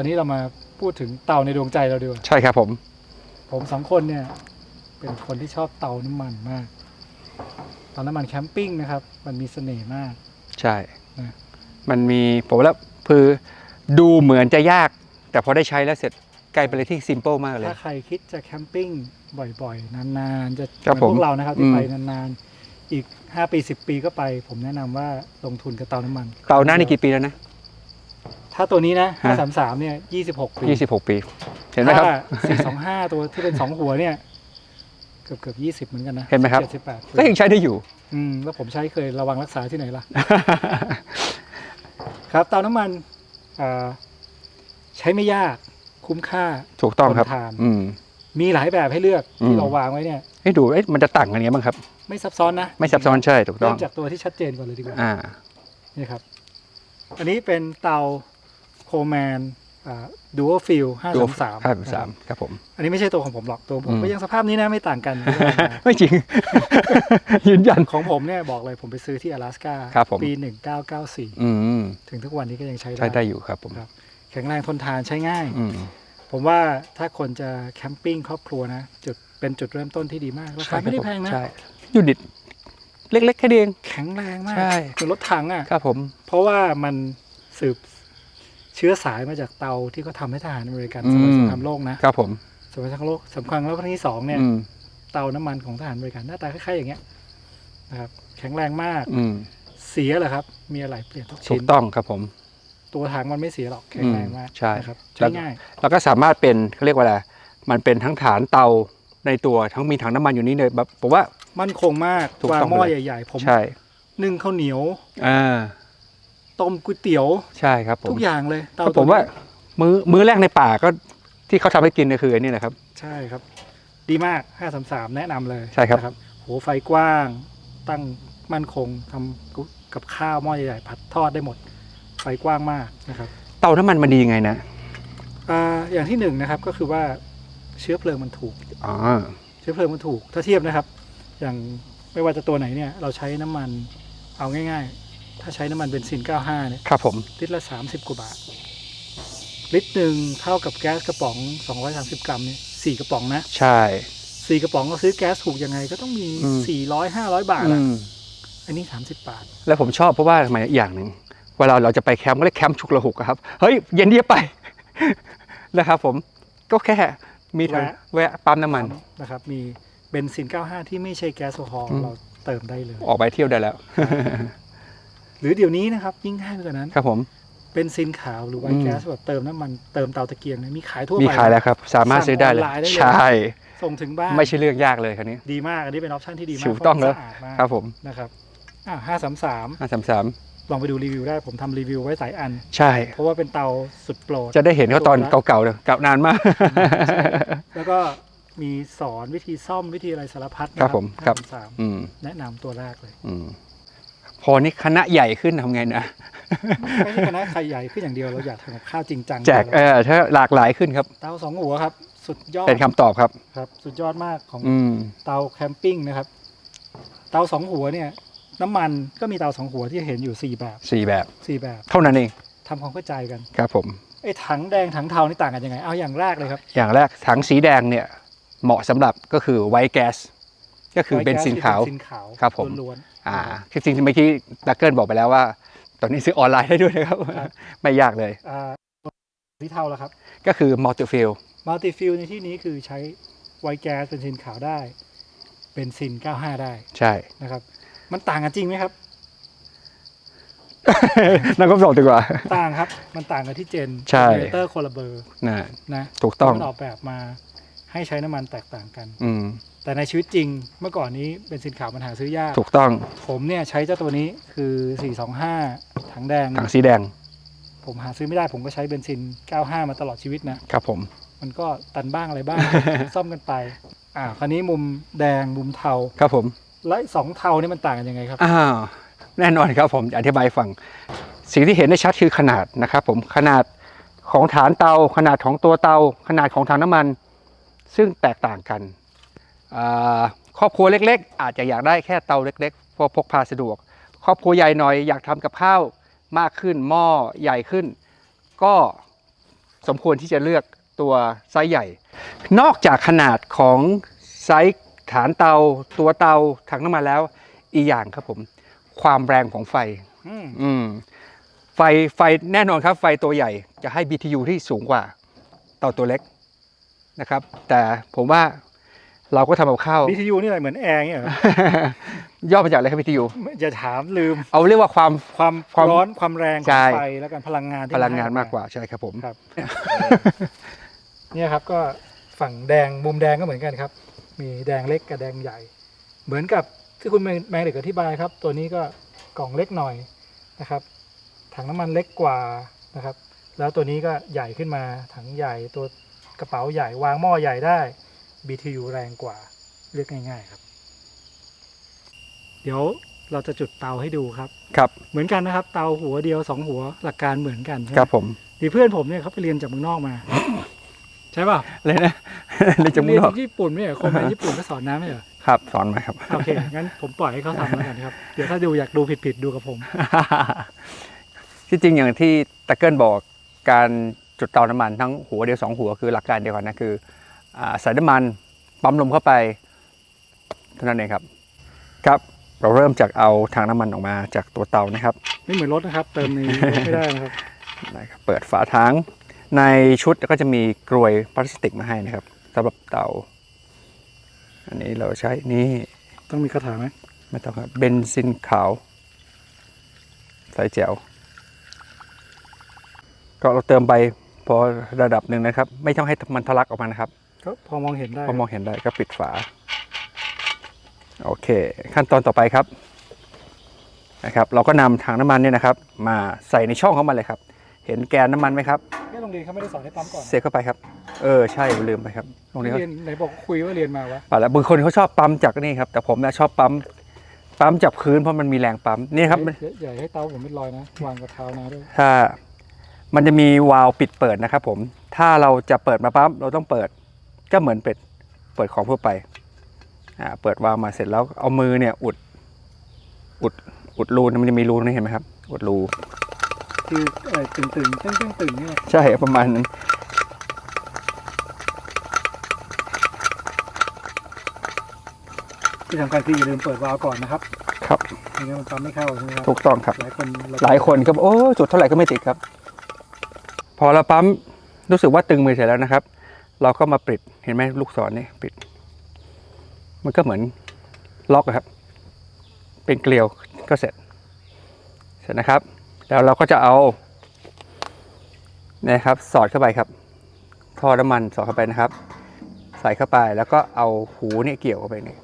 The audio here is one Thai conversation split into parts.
ราวนี้เรามาพูดถึงเตาในดวงใจเราดีกว่า ใช่ครับผม ผมสองคนเนี่ย เป็นคนที่ชอบเตาน้ำมันมาก เตาน้ำมันแคมปิ้งนะครับ มันมีเสน่ห์มาก ใช่ นะ มันมีผมว่าคือดูเหมือนจะยาก แต่พอได้ใช้แล้วเสร็จกลายเป็นอะไรที่ซิมเ l ิลมากเลย ถ้าใครคิดจะแคมปิ้งบ่อยๆ นานๆ จะครับเหมือนพผมวกเรานะครับที่อืม ไปนานๆ อีก 5 ปี 10 ปีก็ไป ผมแนะนำว่าลงทุนกับเตาน้ำมันเตาหน้านี่กี่ปีแล้วนะ ถ้าตัวนี้นะฮะ 533เนี่ย26ปี26ปี เห็นไหมครับ ถ้า425 ตัวที่เป็น 2 หัวเนี่ย เกือบเกือบ20 เหมือนกันนะเห็นไหมครับ 78ปีก็ยังใช้ได้อยู่ อืมแล้วผมใช้เคยระวังรักษาที่ไหนล่ะ ครับเตาน้ำมันอ่าใช้ไม่ยากคุ้มค่า ถูกต้องครับ ทนทาน อืม มีหลายแบบให้เลือกอืที่ม เราวางไว้เนี่ย ให้ดูเอ๊ะมันจะต่างกันยังไงบ้างครับ ไม่ซับซ้อนนะไม่ซับซ้อนใช่ถูกต้เริ่องมจากตัวที่ชัดเจนก่อนเลยดีกว่าอ่า นี่ครับ อันนี้เป็นเตา โคแมนดูอัลฟิลห้า ดู สามสาม ห้าสามครับผม อันนี้ไม่ใช่ตัวของผมหรอกตัวผม อืม ก็ยังสภาพนี้นะไม่ต่างกัน ไม่จริง ยืนยัน ของผมเนี่ยบอกเลยผมไปซื้อที่阿拉斯加 ครับผม ปี 1994 อืม ถึงทุกวันนี้ก็ยังใช้ ใช้ได้อยู่ครับผม ครับ แข็งแรงทนทานใช้ง่าย อืม ผมว่าถ้าคนจะแคมปิ้งครอบครัวนะ จุดเป็นจุดเริ่มต้นที่ดีมากราคาไม่ได้แพงนะ ใช่ยูนิตเล็กๆแค่นี้เอง แข็งแรงมาก ใช่ เหมือนรถถังอ่ะ ครับผม เพราะว่ามันสืบ เชื้อสายมาจากเตาที่เขาทำให้ทหารอเมริกันสมัยสงครามโลกนะครับผมสมัยสงครามโลกสงครามโลกครั้งที่สองเนี่ยอืมเตาน้ำมันของทหารอเมริกันหน้าตาคล้ายๆอย่างเงี้ยนะครับแข็งแรงมากอืมเสียเหรอครับ มีอะไรเปลี่ยนทุกถูชิ้กนต้องครับผม ตัวถังมันไม่เสียหรอกแข็งแรงมากอืมใช่นะครับแล้ใช้วง่ายแล้วก็สามารถเป็นเขาเรียกว่าอะไรมันเป็นทั้งฐานเตาในตัวทั้งมีถังน้ำมันอยู่นี่เลยแบบผมว่า มั่นคงมากถูกวางต้องหม้อเลยใหญ่ ๆ ผมใช่นึ่งข้าวเหนียวอ่า ต้มก๋วยเตี๋ยว ใช่ครับผมทุกอย่างเลยเตาก็ผมว่า มื้อมื้อแรกในป่าก็ที่เขาทำให้กินเนี่ยคือไอันนี้แหละครับ ใช่ครับ ดีมาก533แนะนำเลยใช่ครับนะโหไฟกว้างตั้งมั่นคงทำกับข้าวหม้อใหญ่ๆผัดทอดได้หมด ไฟกว้างมากนะครับ เตาน้ำมันมันดียังไงนะอ่าอย่างที่หนึ่งนะครับก็คือว่าเชื้อเพลิงมันถูกอ๋อเชื้อเพลิงมันถูก ถ้าเทียบนะครับ อย่างไม่ว่าจะตัวไหนเนี่ย เราใช้น้ำมันเอาง่ายๆ ถ้าใช้น้ำมันเบนซิน 95 เนี่ยครับผมลิตรละ 30 กว่าบาท ลิตรหนึ่งเท่ากับแก๊สกระป๋อง 230 กรัมเนี่ยสี่กระป๋องนะใช่สี่กระป๋องก็ซื้อแก๊สถูกยังไงก็ต้องมีอืม400 500 บาทอือะมอันนี้ 30 บาท แล้วผมชอบเพราะว่าทำไมอีกอย่างหนึ่งเวลาเราจะไปแคมป์ก็เรียกแคมป์ฉุกระหุกอะครับเฮ้ยเย็นเดียวไป นะครับผมก็แค่มีทางแวะแวะปั๊มน้ำมันนะครับ มีเบนซิน 95 ที่ไม่ใช่แก๊สโซฮอล์อืมเราเติมได้เลย ออกไปเที่ยวได้แล้ว หรือเดี๋ยวนี้นะครับ ยิ่งง่ายไปกว่านั้นครับผมเบนซินขาวหรือไวอืท์มแก๊สแบบเติมน้ำมันเติมเตาตะเกียงเนี่ยมีขายทั่วไปมีขายแล้วครับ สามารถซื้อได้เลยสั่งออนไลน์ได้เลยใช่ ส่งถึงบ้าน ไม่ใช่เรื่องยากเลยคันนี้ ดีมากอันนี้เป็นออปชันที่ดีมากถูกต้องเพแล้ราะวมันสะอาดมากครับผมนะครับอ่าห้าสามสามห้าสามสามลองไปดูรีวิวได้ผมทำรีวิวไว้สายอัน ใช่ เพราะว่าเป็นเตาสุดโปรดจะได้เห็นเขาตอนถูกแล้วเก่าๆเลยเก่านานมาก แล้วก็มีสอนวิธีซ่อมวิธีอะไรสารพัดนะครับผมครับสามอืมแนะนำตัวแรกเลย อืม พอนี่คณะใหญ่ขึ้นทำไงนะไม่ใช่คณะใครใหญ่ขึ้นอย่างเดียวเราอยากทำกับข้าวจริงจังแจกเออถ้าหลากหลายขึ้นครับ เตาสองหัวครับ สุดยอดเป็นคำตอบครับครับ สุดยอดมากของอืมเตาแคมปิ้งนะครับ เตาสองหัวเนี่ย น้ำมันก็มีเตาสองหัวที่เห็นอยู่สี่แบบสี่แบบ สี่แบบเท่านั้นเองทำความเข้าใจกันครับผม ไอ้ถังแดงถังเทานี่ต่างกันยังไงเอาอย่างแรกเลยครับ อย่างแรกถังสีแดงเนี่ยเหมาะสำหรับก็คือไวท์แก๊สก็คือเบนซินขาวเบนซินขาวครับผม ล้วน อ่าคือจริงๆเมื่อกี้ดักเกิลบอกไปแล้วว่า ตอนนี้ซื้อออนไลน์ได้ด้วยนะครับ ไม่ยากเลยๆอ่าสีเทาแล้วครับ ก็คือมัลติฟิลมัลติฟิลในที่นี้คือใช้ไวท์แก๊สเบนซินขาวได้เบนซิน 95 ได้ใช่ นะครับ มันต่างกันจริงไหมครับ นั่นก็บอกดีกว่า ต่างครับ มันต่างกันที่เจนใช่เจเนเตอร์คนละเบอร์นะนะถูกต้อง มันออกแบบมา ให้ใช้น้ำมันแตกต่างกัน อืมแต่ในชีวิตจริงเมื่อก่อนนี้เบนซินขาวมันหาซื้อยาก ถูกต้องผมเนี่ยใช้เจ้าตัวนี้คือ 425 ถังแดง ถังสีแดงผมหาซื้อไม่ได้ผมก็ใช้เบนซิน 95 มาตลอดชีวิตนะ ครับผม มันก็ตันบ้างอะไรบ้าง ซ่อมกันไป อ่า คราวนี้มุมแดงมุมเทา ครับผม และสองเทานี่มันต่างกันยังไงครับ อ้าวแน่นอนครับผมจะอธิบายให้ฟัง สิ่งที่เห็นได้ชัดคือขนาดนะครับผมขนาดของฐานเตา ขนาดของตัวเตา ขนาดของถังน้ำมัน ซึ่งแตกต่างกันอ่าครอบครัวเล็กๆ อาจจะอยากได้แค่เตาเล็กๆเพราะพกพาสะดวก ครอบครัวใหญ่หน่อยอยากทำกับข้าวมากขึ้นหม้อใหญ่ขึ้น ก็สมควรที่จะเลือกตัวไซส์ใหญ่ นอกจากขนาดของไซส์ฐานเตาตัวเตาถังน้ำมันแล้ว อีกอย่างครับผม ความแรงของไฟอืมอืมไฟไฟแน่นอนครับ ไฟตัวใหญ่จะให้ BTU ที่สูงกว่าเตาตัวเล็ก นะครับ แต่ผมว่าเราก็ทำกับข้าว BTU นี่อะไรเหมือนแอร์เนี่ยเหรอย่อมาจากอะไรครับ BTU อย่าถามลืม เอาเรียกว่าความความความร้อนความแรงขใช่องไฟแล้วกันพลังงานที่พลังงานให้ออมากกว่าใช่ครับผม ครับ เนี่ยครับก็ฝั่งแดงมุมแดงก็เหมือนกันครับ มีแดงเล็กกับแดงใหญ่ เหมือนกับที่คุณแมงเด็กอธิบายครับ ตัวนี้ก็กล่องเล็กหน่อยนะครับถังน้ำมันเล็กกว่านะครับ แล้วตัวนี้ก็ใหญ่ขึ้นมาถังใหญ่ตัว กระเป๋าใหญ่วางหม้อใหญ่ได้ BTU แรงกว่าเรียกง่ายๆครับ เดี๋ยวเราจะจุดเตาให้ดูครับ ครับ เหมือนกันนะครับ เตาหัวเดียวสองหัวหลักการเหมือนกันใช่ไหมครับผมมีเพื่อนผมเนี่ยเขาไปเรียนจากเมืองนอกมา ใช่ป่ะเลยนะเลยจะมุ่เรีงยนนอกที่ญี่ปุ่นไม่เหรอคนในญี่ปุ่นก็สอนน้ำไม่เหรอครับสอนมาครับโอเคงั้นผมปล่อยให้เขาทำแล้วกันครับ เดี๋ยวถ้าดูอยากดูผิดๆดูกับผม ที่จริงอย่างที่ตะเกิลบอกการ จุดเตาน้ำมันทั้งหัวเดียวสองหัวคือหลักการเดียวกันนะคืออ่าใส่น้ำมันปั๊มลมเข้าไปเท่านั้นเองครับครับ เราเริ่มจากเอาถังน้ำมันออกมาจากตัวเตานะครับไม่เหมือนรถนะครับ เติมในรถไม่ได้นะครับนะครับเปิดฝาถังในชุดก็จะมีกรวยพลาสติกมาให้นะครับสำหรับเตา อันนี้เราใช้นี่ต้องมีคาถาไหมไม่ต้องครับเบนซินขาวใส่แจ๋วก็เราเติมไป พอระดับหนึ่งนะครับ ไม่ต้องให้มันทะลักออกมานะครับก็พอมองเห็นได้พอมองเห็นได้ก็ปิดฝา โอเค ขั้นตอนต่อไปครับนะครับ เราก็นำถังน้ำมันเนี่ยนะครับ มาใส่ในช่องของมันเลยครับ เห็นแกนน้ำมันไหมครับแค่โรงเรียนเขาไม่ได้สอนให้ปั๊มก่อนเสียบเข้าไปครับ เออใช่ลืมไปครับตรงนี้เขาเรียนไหนบอกคุยว่าเรียนมาวะป่าแล้วบางคนเขาชอบปั๊มจากนี่ครับ แต่ผมเนี่ยชอบปั๊มปั๊มจากพื้นเพราะมันมีแรงปั๊มนี่ครับใหญ่ให้เตาผมเป็นรอยนะวางกับเท้านะด้วยถ้า มันจะมีวาล์วปิดเปิดนะครับผม ถ้าเราจะเปิดมาปั๊บเราต้องเปิดก็เหมือนเปิดเปิดของทั่วไป อ่า เปิดวาล์วมาเสร็จแล้วเอามือเนี่ยอุด อุด อุดรูนะมันจะมีรูนี่เห็นไหมครับ อุดรู คือเออตึงตึงๆตึงตึงตึงๆเนี่ยใช่ประมาณนั้น ที่สำคัญคืออย่าลืมเปิดวาล์วก่อนนะครับครับไม่งั้นมันปั๊มไม่เข้าใช่ไหมครับ ถูกต้องครับ หลายคนเรหลายคนก็บอกโอ้จุดเท่าไหร่ก็ไม่ติดครับ พอเราปั๊มรู้สึกว่าตึงมือเสร็จแล้วนะครับ เราก็มาปิดเห็นไหมลูกศรนี่ปิด มันก็เหมือนล็อกครับ เป็นเกลียวก็เสร็จ เสร็จนะครับ แล้วเราก็จะเอานี่ยครับ สอดเข้าไปครับท่อน้ำมันสอดเข้าไปนะครับ ใส่เข้าไปแล้วก็เอาหูเนี่ยเกี่ยวเข้าไปนี่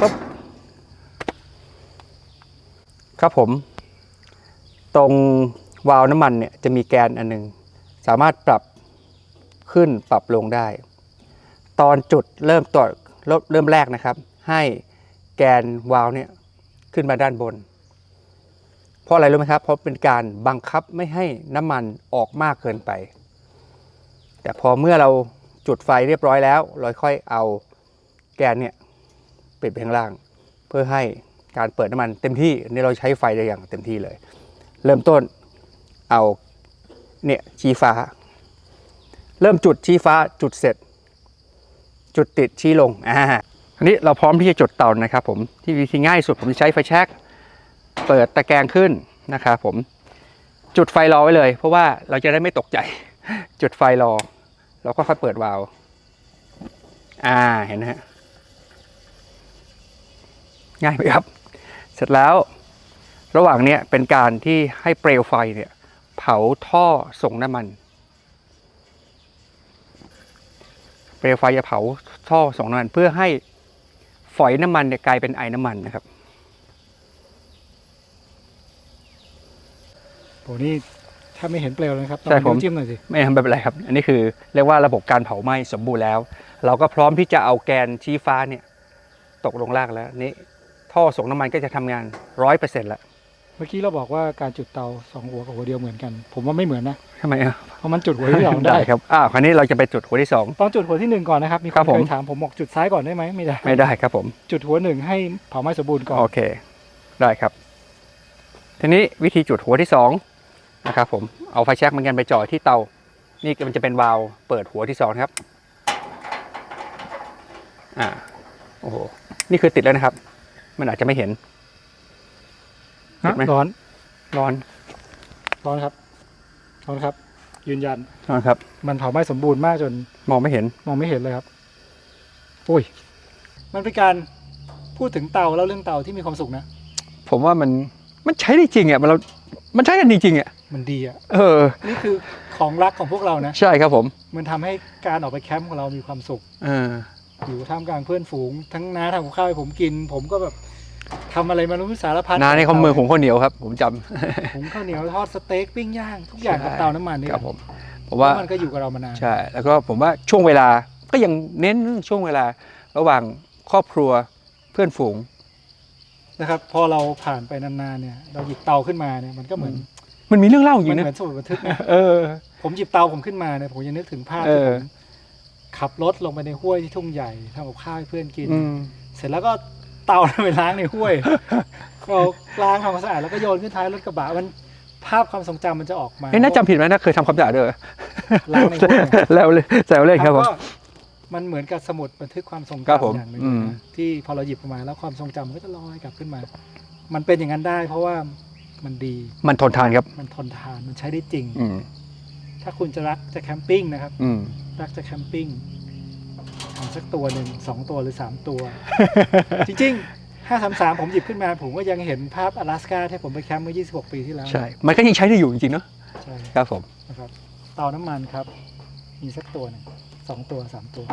ปุ๊บครับผม ตรงวาล์วน้ำมันเนี่ยจะมีแกนอันหนึง สามารถปรับขึ้นปรับลงได้ ตอนจุดเริ่มต่อเริ่มเริ่มแรกนะครับ ให้แกนวาล์วเนี่ยขึ้นมาด้านบน เพราะอะไรรู้ไหมครับ เพราะเป็นการบังคับไม่ให้น้ำมันออกมากเกินไป แต่พอเมื่อเราจุดไฟเรียบร้อยแล้วเราค่อยเอาแกนเนี่ยปิดไปข้างล่าง เพื่อให้การเปิดน้ำมันเต็มที่นี่เราใช้ไฟได้อย่างเต็มที่เลย เริ่มต้นเอา เนี่ยชี้ฟ้า เริ่มจุดชี้ฟ้าจุดเสร็จ จุดติดชี้ลงอ่าอันนี้เราพร้อมที่จะจุดเตานะครับ ผมที่วิธีง่ายสุดผมจะใช้ไฟแช็กเปิดตะแกรงขึ้นนะครับผมจุดไฟรอไว้เลย เพราะว่าเราจะได้ไม่ตกใจ จุดไฟรอ เราก็ค่อยเปิดวาล์วอ่าเห็นนะฮะง่ายไหมครับ เสร็จแล้ว ระหว่างเนี้ยเป็นการที่ให้เปลวไฟเนี่ย เผาท่อส่งน้ำมัน เปลวไฟจะเผาท่อส่งน้ำมันเพื่อให้ฝอยน้ำมันเนี่ยกลายเป็นไอน้ำมันนะครับโหนี่ถ้าไม่เห็นเปลวเลยนะครับใช่ผมลองนิ้วจิ้มหน่อยสิไม่ทำไม่เป็นไรครับ อันนี้คือเรียกว่าระบบการเผาไหม้สมบูรณ์แล้ว เราก็พร้อมที่จะเอาแกนชี้ฟ้าเนี่ย ตกลงล่างแล้วนี่ท่อส่งน้ำมันก็จะทำงานร้อยเปอร์เซ็นต์แล้ว เมื่อกี้เราบอกว่าการจุดเตาสองหัวกับหัวเดียวเหมือนกัน ผมว่าไม่เหมือนนะทำไมอะเพราะมันจุดหัวที่สองได้ครับอ้าวคราวนี้เราจะไปจุดหัวที่สองต้องจุดหัวที่หนึ่งก่อนนะครับมีคครันบผมเคยถามผมบอกจุดซ้ายก่อนได้ไหมไม่ได้ไม่ได้ครับผม จุดหัวหนึ่งให้เผาไหม้สมบูรณ์ก่อนโอเค ได้ครับ ทีนี้วิธีจุดหัวที่สองนะครับผมเอาไฟแช็กเหมือนกันไปจ่อที่เตา นี่มันจะเป็นวาล์วเปิดหัวที่สองนะครับอ่าโอ้โหนี่คือติดแล้วนะครับ มันอาจจะไม่เห็น เห็นไหมร้อน ร้อน ร้อนครับ ร้อนครับ ยืนยัน ร้อนครับ มันเผาไหม้สมบูรณ์มากจน มองไม่เห็น มองไม่เห็นเลยครับ อุ้ย มันเป็นการพูดถึงเตาแล้วเรื่องเตาที่มีความสุขนะ ผมว่ามันมันใช้ได้จริงอะมันเรา มันใช้กันจริงๆอะ มันดีอะ เออ นี่คือของรักของพวกเรานะ ใช่ครับผม มันทำให้การออกไปแคมป์ของเรามีความสุข เอออยู่ท่ามกลางเพื่อนฝูง ทั้งน้าทำกับข้าวให้ผมกิน ผมก็แบบ ทำอะไรไมารู้สารพัดนาในข้อมือผมข้าวเหนียวครับ ผมจำผมข้าวเหนียวทอดสเต็กปิ้งย่างทุกอย่างกับเตาน้ำมันนี่ครับผมผมว่าว่ามันก็อยู่กับเรามานานใช่แล้วก็ผมว่าช่วงเวลาก็ยังเน้นเรื่องช่วงเวลาระหว่างครอบครัวเพื่อนฝูงนะครับพอเราผ่านไปนานๆเนี่ย เราหยิบเตาขึ้นมาเนี่ยมันก็เหมือน มันมีเรื่องเล่าจมัรินงเหนะมือนสมุดบันทึกนะเออ ผมหยิบเตาผมขึ้นมาเนี่ยผมยังนึกถึงภาพเอที่อผมขับรถลงไปในห้วยที่ทุ่งใหญ่ทำกับข้าวให้เพื่อนกินอืมเสร็จแล้วก็ เตาไปล้างในห้วยเราล้างทำความสะอาดแล้วก็โยนขึ้นท้ายรถกระบะมันภาพความทรงจำมันจะออกมาเอ้ยน่าจำผิดไหมนะเคยทำความสะอาดด้วยเหรอล้างในห้วยแล้วเลยแซวเล่นครับผมก็มันเหมือนกับสมุดบันทึกความทรงครับผมจำอย่างหนึ่งอืมนะที่พอเราหยิบออกมาแล้วความทรงจำมันก็จะลอยกลับขึ้นมา มันเป็นอย่างนั้นได้ เพราะว่ามันดี มันทนทานครับ มันทนทานมันใช้ได้จริงอืมถ้าคุณจะรักจะแคมปิ้งนะครับอืมรักจะแคมปิ้ง ทำสักตัวหนึ่งสองตัวหรือสามตัว จริงๆห้าสามสามผมหยิบขึ้นมา ผมก็ยังเห็นภาพ阿拉斯าที่ผมไปแคมป์เมื่อ 26 ปีที่แล้ว ใช่ มันก็ยังใช้ได้อยู่จริงๆเนาะ ใช่ ครับผม นะครับเตาน้ำมันครับ มีสักตัวหนึ่งสองตัวสามตัว